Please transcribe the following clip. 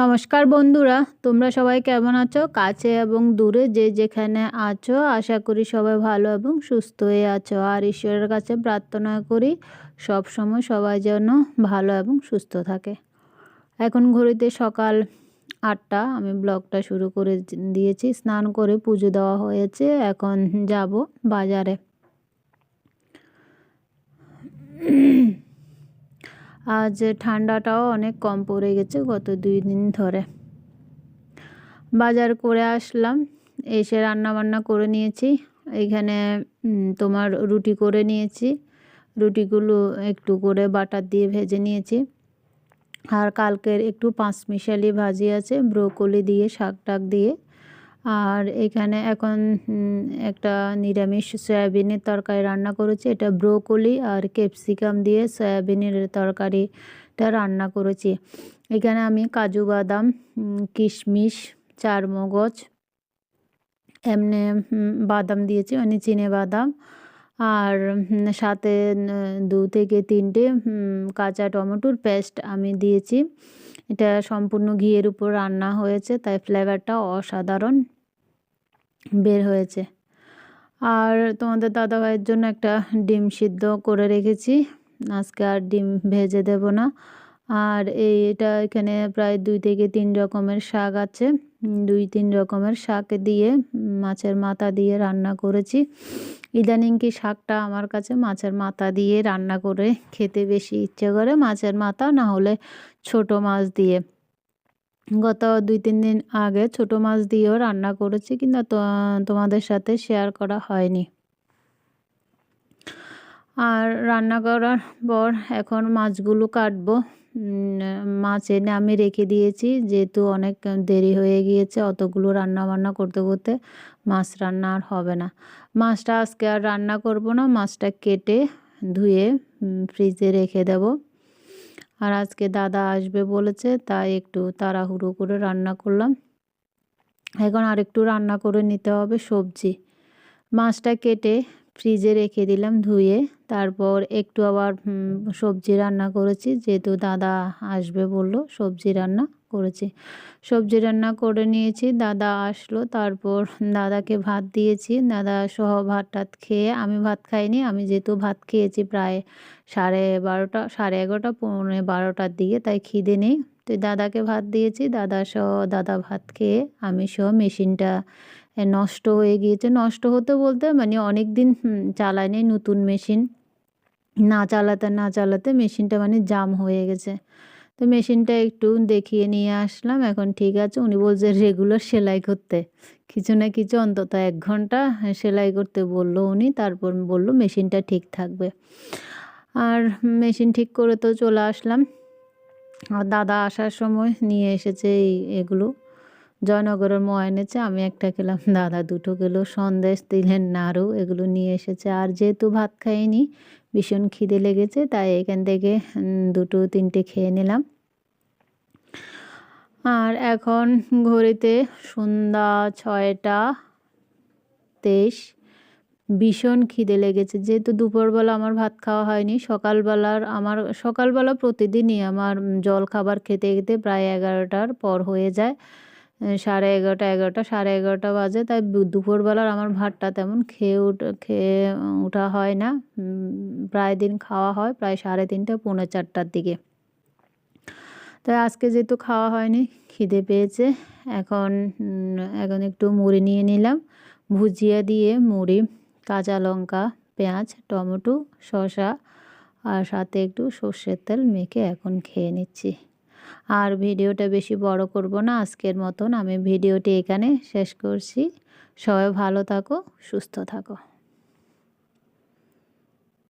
নমস্কার বন্ধুরা, তোমরা সবাই কেমন আছো? কাছে এবং দূরে যে যেখানে আছো, আশা করি সবাই ভালো এবং সুস্থ হয়ে আছো। আর ঈশ্বরের কাছে প্রার্থনা করি, সব সময় সবাই যেন ভালো এবং সুস্থ থাকে। এখন ঘড়িতে সকাল আটটা, আমি ব্লগটা শুরু করে দিয়েছি। স্নান করে পুজো দেওয়া হয়েছে, এখন যাব বাজারে। আজ ঠান্ডাটাও অনেক কম পড়ে গেছে গত দুই দিন ধরে। বাজার করে আসলাম, এসে রান্না বান্না করে নিয়েছি। এখানে তোমার রুটি করে নিয়েছি। রুটিগুলো একটু করে বাটার দিয়ে ভেজে নিয়েছি। আর কালকের একটু পাঁচ মিশালি ভাজি আছে, ব্রোকলি দিয়ে শাক টাক দিয়ে। আর এখানে এখন একটা নিরামিষ সয়াবিনের তরকারি রান্না করেছি। এটা ব্রোকলি আর ক্যাপসিকাম দিয়ে সয়াবিনের তরকারিটা রান্না করেছি। এখানে আমি কাজু বাদাম কিশমিশ, চারমগজ, এমনি বাদাম দিয়েছি মানে চিনে বাদাম। আর সাথে দু থেকে তিনটে কাঁচা টমেটোর পেস্ট আমি দিয়েছি। এটা সম্পূর্ণ ঘিয়ের উপর রান্না হয়েছে, তাই ফ্লেভারটা অসাধারণ। বের হয়েছে। আর তোমাদের দাদাভাইয়ের জন্য একটা ডিম সিদ্ধ করে রেখেছি। আজকে আর ডিম ভেজে দেব না। আর এই এটা এখানে প্রায় দুই থেকে তিন রকমের শাক আছে। দুই তিন রকমের শাক দিয়ে মাছের মাথা দিয়ে রান্না করেছি। ইদানিং কি শাকটা আমার কাছে মাছের মাথা দিয়ে রান্না করে খেতে বেশি ইচ্ছে করে মাছের মাথা, না হলে ছোট মাছ দিয়ে। গত দুই, তিন দিন আগে ছোট মাছ দিয়েও রান্না করেছি, কিন্তু তোমাদের সাথে শেয়ার করা হয়নি। আর রান্না করার পর এখন মাছগুলো কাটবো। মাছ এনে আমি রেখে দিয়েছি, যেহেতু অনেক দেরি হয়ে গিয়েছে অতগুলো রান্না বান্না করতে করতে মাছ রান্না আর হবে না। মাছটা আজকে আর রান্না করব না, মাছটা কেটে ধুয়ে ফ্রিজে রেখে দেব। আর আজকে দাদা আসবে বলেছে, তাই একটু তাড়াহুড়ো করে রান্না করলাম। এখন আর একটু রান্না করে নিতে হবে সবজি। মাছটা কেটে ফ্রিজে রেখে দিলাম ধুয়ে, তারপর একটু আবার সবজি রান্না করেছি, যেহেতু দাদা আসবে বলল সবজি রান্না। করেছি। সবজি রান্না করে নিয়েছি, দাদা আসলো, তারপর দাদাকে ভাত দিয়েছি। দাদা সহ ভাত টাত খেয়ে, আমি ভাত খাইনি, আমি যেহেতু ভাত খেয়েছি প্রায় সাড়ে বারোটা, সাড়ে এগারোটা, পৌনে বারোটার দিকে, তাই খিদে নেই। তো দাদাকে ভাত দিয়েছি, দাদা সহ দাদা ভাত খেয়ে, আমি সহ মেশিনটা নষ্ট হয়ে গিয়েছে। নষ্ট হতে বলতে মানে অনেক দিন চালায়নি নতুন মেশিন। না চালাতে না চালাতে মেশিনটা মানে জাম হয়ে গেছে। তো মেশিনটা একটু দেখিয়ে নিয়ে আসলাম, এখন ঠিক আছে। উনি বলছে, রেগুলার সেলাই করতে। কিছু না কিছু অন্তত এক ঘণ্টা সেলাই করতে বলল উনি, তারপর বলল, মেশিনটা ঠিক থাকবে। আর মেশিন ঠিক করে তো চলে আসলাম। আর দাদা আসার সময় নিয়ে এসেছে এই এগুলো। জয়নগরের মোয়া এনেছে আমি একটা খেলাম। দাদা দুটো গেলো সন্দেশ দিলেন নাড়ু, এগুলো নিয়ে এসেছে। আর যেহেতু ভাত খাইনি, ভীষণ খিদে লেগেছে, তাই এখান থেকে দুটো, তিনটে খেয়ে নিলাম। আর এখন ঘড়িতে সন্ধ্যা ছয়টা তেইশ। ভীষণ খিদে লেগেছে, যেহেতু দুপুরবেলা আমার ভাত খাওয়া হয়নি, সকালবেলার আমার, সকালবেলা প্রতিদিনই আমার জল খাবার খেতে খেতে প্রায় এগারোটার পর হয়ে যায়। সাড়ে এগারোটা এগারোটা, সাড়ে এগারোটা বাজে। তাই দুপুরবেলার আমার ভাতটা তেমন খেয়ে উঠ, খেয়ে ওঠা হয় না। প্রায় দিন খাওয়া হয়, প্রায় সাড়ে তিনটে, পৌনে চারটার দিকে। তাই আজকে যেহেতু খাওয়া হয়নি, খিদে পেয়েছে। এখন এখন একটু মুড়ি নিয়ে নিলাম। ভুজিয়া দিয়ে মুড়ি, কাঁচা লঙ্কা, পেঁয়াজ, টমেটো, শসা, আর সাথে একটু সর্ষের তেল মেখে এখন খেয়ে নিচ্ছি। আর ভিডিওটা বেশি বড় করব না, আজকের মতন আমি ভিডিওটি এখানে শেষ করছি। সবাই ভালো থাকো, সুস্থ থাকো।